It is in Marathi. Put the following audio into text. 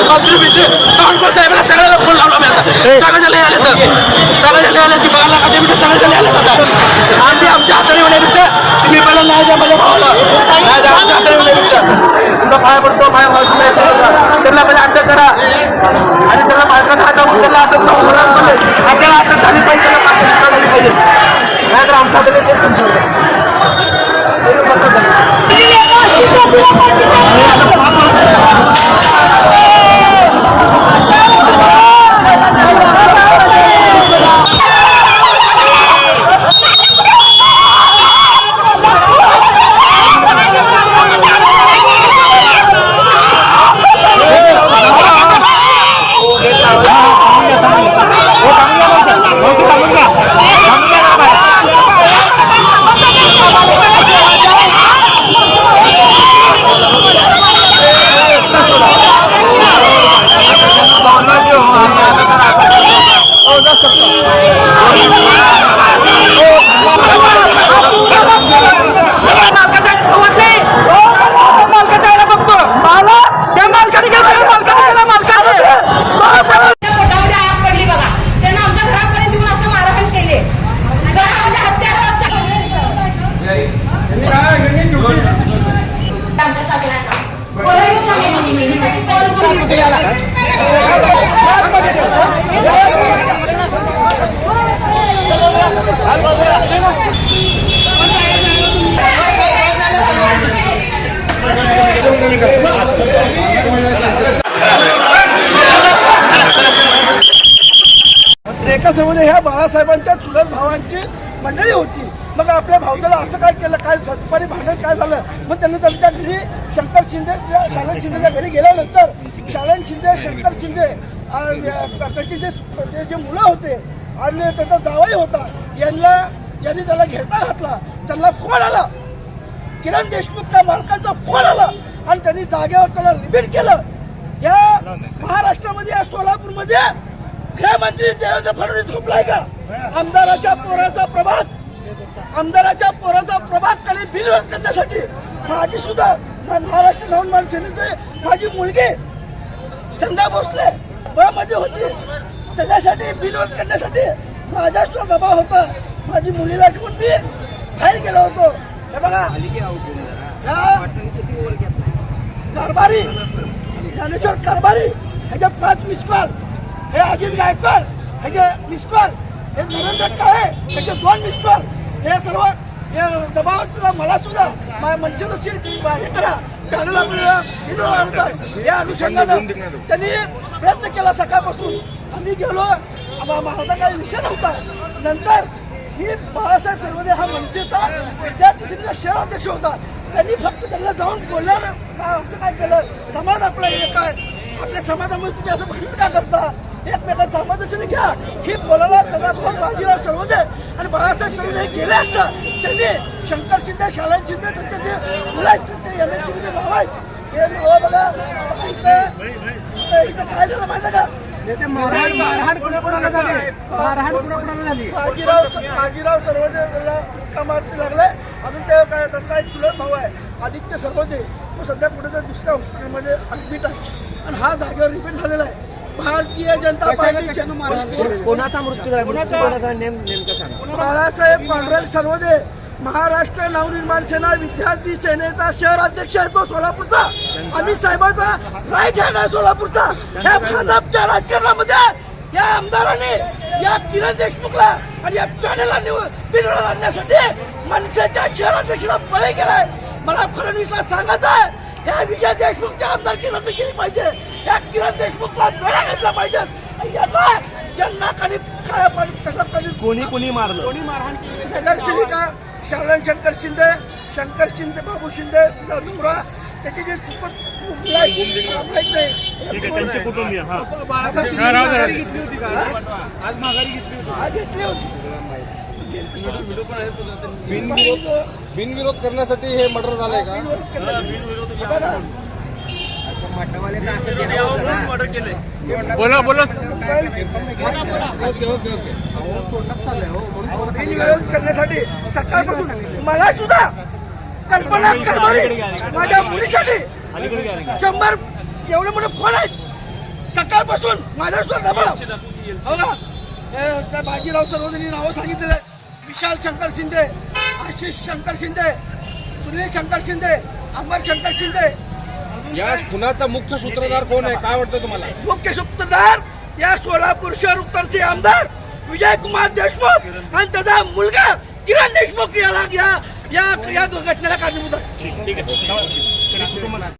मंत्री बित्री बावनकुळे साहेबांना सगळ्याला फोन लावला मी आता सगळे आले तर सगळे जण आले ती बघायला का ते सगळे जण आले आता आम्ही आमच्या हाताने होण्यापेक्षा मी पहिला नाही द्या माझ्या भावाला नाही द्या आमच्या हाताने होण्यापेक्षा तुमचा पाय पडतो पाय त्यांना पहिले अटक करा आणि त्याला मालकाचा हात दाबून त्याला अटक करून बोलायला पाहिजे. आपल्याला अटक झाली पाहिजे त्याला मालकाची शिक्षा झाली पाहिजे नाहीतर आमच्या हाताने ते समजवलं त्या पोटामध्ये आग पडली बघा त्यांना आमच्या घरापर्यंत येऊन असं मारहाण केले घरामध्ये हत्या आमच्या सासऱ्यांना कोणाही शाळेमध्ये नेहमीसाठी कॉल रेखा समुदाय ह्या बाळासाहेबांच्या चुलत भावांची मंडळी होती. मग आपल्या भावजाला असं काय केलं? काय सत्पारी भांडण काय झालं? मग त्यांनी त्यांच्या घरी शंकर शिंदे शालन शिंदेच्या घरी गेल्यानंतर शालन शिंदे शंकर शिंदे त्याचे जे ते जे मुलं होते आणि त्याचा जावाई होता यांना यांनी त्याला घेरता घातला. त्यांना फोन आला. किरण देशमुख त्या मालकाचा फोन आला आणि त्यांनी जागेवर त्याला रिपीट केलं. या महाराष्ट्रामध्ये या सोलापूरमध्ये मुख्यमंत्री देवेंद्र फडणवीस खुपलाय का? आमदाराच्या पोराचा प्रभात. आमदाराच्या पोराचा प्रभात खाली बिलवर करण्यासाठी माझी सुद्धा महाराष्ट्र नवनिर्माण सेनेचे माझी मुलगी संध्या भोसले मध्ये होती. त्याच्यासाठी बिलवर करण्यासाठी माझा सुद्धा दबाव होता. माझी मुलीला घेऊन मी बाहेर गेलो होतो. हे बघा. कारभारी ज्ञानेश्वर कारभारी ह्याच्या पाच मिस कॉल. हे अजित गायकवाड हे मिस कॉल हे नरेंद्र काळे त्याचे दोन मिस कॉल हे सर्व हे दबाव मला सुद्धा माझ्या मंचाचं सीट हे करा. पॅनल आपल्याला या अनुषंगानं त्यांनी प्रयत्न केला सकाळपासून. आम्ही गेलो माझा काही विषय नव्हता. नंतर ही बाळासाहेब सर्वदे हा मनसेचा विद्यार्थी सेनेचा शहराध्यक्ष होता. त्यांनी फक्त त्यांना जाऊन बोलल्यानं असं काय केलं? समाज आपला एक आहे आपल्या समाजामध्ये तुम्ही असं भांडण का करता? एकमेकांना समाजाने घ्या. ही बोलायला त्याचा भाऊ बाजीराव सर्वदे आणि बाळासाहेब सर्वदे हे गेले असता त्यांनी शंकर शिंदे शालन शिंदे त्यांचे जे मुलं आहेत त्यांचे एम एस सी नाव आहेत. हे बघा. इथं काय झालं माहिती आहे का? बाजीराव बाजीराव सर्वोदय त्याला का मारती लागलाय. अजून ते काय त्यांचा एक चुलत भाऊ आहे आदित्य सर्वोदय तो सध्या कुठे तर दुसऱ्या हॉस्पिटलमध्ये ऍडमिट आहे. आणि हा जागेवर रिपीट झालेला आहे. भारतीय जनता पार्टीच्या कोणाचा मृत्यू झाला? नेमकं सांगा बाळासाहेब पांडुरंग सर्वोदे महाराष्ट्र नवनिर्माण सेना विद्यार्थी सेनेचा शहर अध्यक्ष आहे तो सोलापूरचा. अमित साहेबांचा राईट हँड आहे सोलापूरचा. या भाजपच्या राजकारणामध्ये या आमदाराने या किरण देशमुखला आणि या पॅनेलला बिनविरोध आणण्यासाठी मनसेच्या शहराध्यक्षाला बळी केलाय. मला फडणवीसला सांगायचं आहे या विजय देशमुखच्या आमदारकी रद्द केली पाहिजे. या किरण देशमुखला बेड्या घेतला पाहिजे. याचा यांना काही काळ्या पाणी काही कोणी कोणी मारलं? नगरसेविका शालन शंकर शिंदे शंकर शिंदे बाबू शिंदे तिचा नवरा त्याचे जे सुपत मुलं आहेत, माहीत नाही. ठीक आहे त्यांचे कुटुंबीय हा. माघारी घेतली होती का? हा, घेतली होती. बिनविरोध करण्यासाठी हे मर्डर झालंय का? बघा, बोला बोला. बिनविरोध करण्यासाठी सकाळपासून मला सुद्धा कल्पना करणारी माझ्या मुलीसाठी शंभर एवढे मोठे फोन आहेत सकाळपासून माझ्या सुद्धा हो का त्या बाजीराव सर्वजणी नावं सांगितलेले विशाल शंकर शिंदे आशिष शंकर शिंदे सुनील शंकर शिंदे अमर शंकर शिंदे. या खुनाचा मुख्य सूत्रधार कोण आहे? काय वाटतं तुम्हाला? मुख्य सूत्रधार या सोलापूर शहर उत्तरचे आमदार विजय कुमार देशमुख आणि त्याचा मुलगा किरण देशमुख याला या या या घटनेला कारणीभूत आहे.